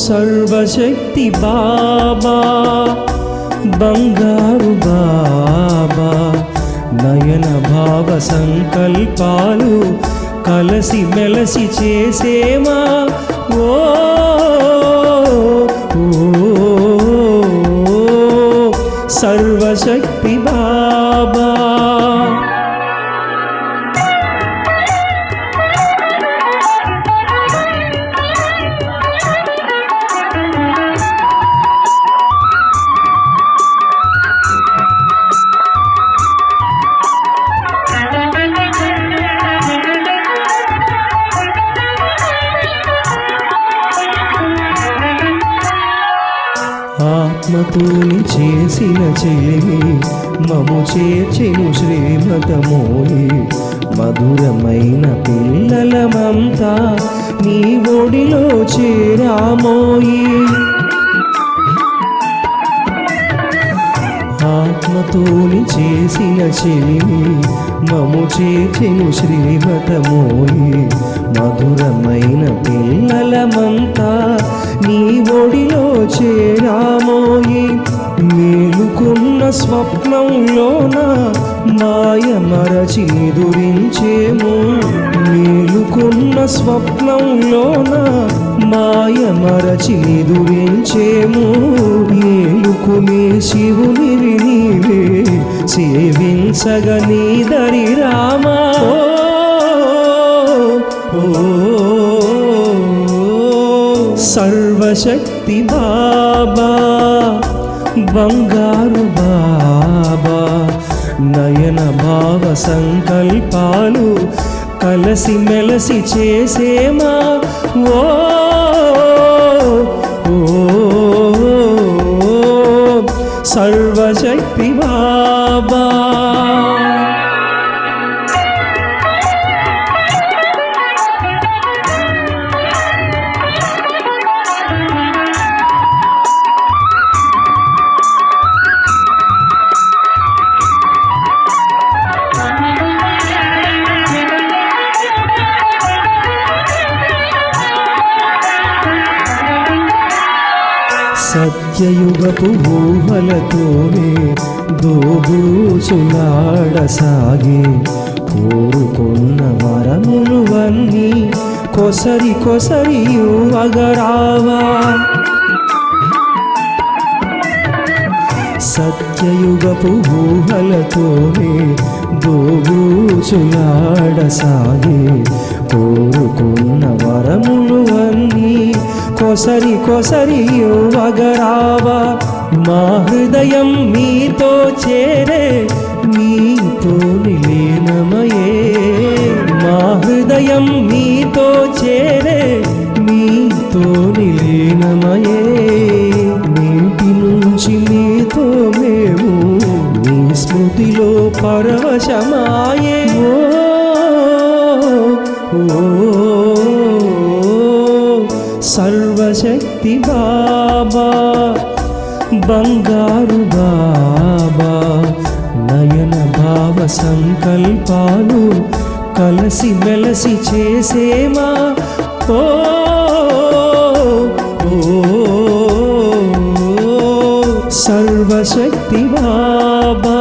సర్వశక్తి బాబా బంగారు బాబా నయన భావ సంకల్పాలు కలసి మెలసి చేసేమా? ఓ సర్వశక్తి ఆత్మతోని చేసిన చెలిమి మము చేర్చెను శ్రీమతమోయి. మధురమైన పిల్లలమంతా నీ ఒడిలో చేరామోయి. ఆత్మతోని చేసిన చెలిమి మము చేచెను శ్రీమతమోయి. మధురమైన పిల్లలమంతా నీ ఒడిలో చేరామోయి మేలుకున్న స్వప్నంలోన మాయ మరచి నిదురించేము. మేలుకున్న స్వప్నంలోన మాయ మరచి నిదురించేము. మేలుకునే శివుని నీవే సేవించగ నీదరి రామా ఓ, సర్వశక్తి బాబా బంగారు బాబా నయన భావ సంకల్పాలు కలసి మెలసి చేసేమా ఓ సర్వశక్తి బాబా సత్యయుగపు ఊహలతోనే దోబూచులాడసాగే కోరుకున్న వరములువన్నీ కొసరి కొసరి అగరావా సత్యయుగపు ఊహలతోనే దోబూచులాడసాగే కోరుకున్న వరములు కోసరి కోసరి వగరావా మా హృదయం మీతో చేరే మీతో నిలీనమయే. మా హృదయం మీతో చేరే మీతో నిలీనమయే. నేటి నుంచి మీతో మేము మీ స్మృతిలో పరవశమాయే. ఓ, ఓ, సర్వశక్తి బాబా బంగారు బాబా నయన భావ సంకల్పాలు కలసి మెలసి చేసేమా? ఓ ఓ, సర్వశక్తి బాబా.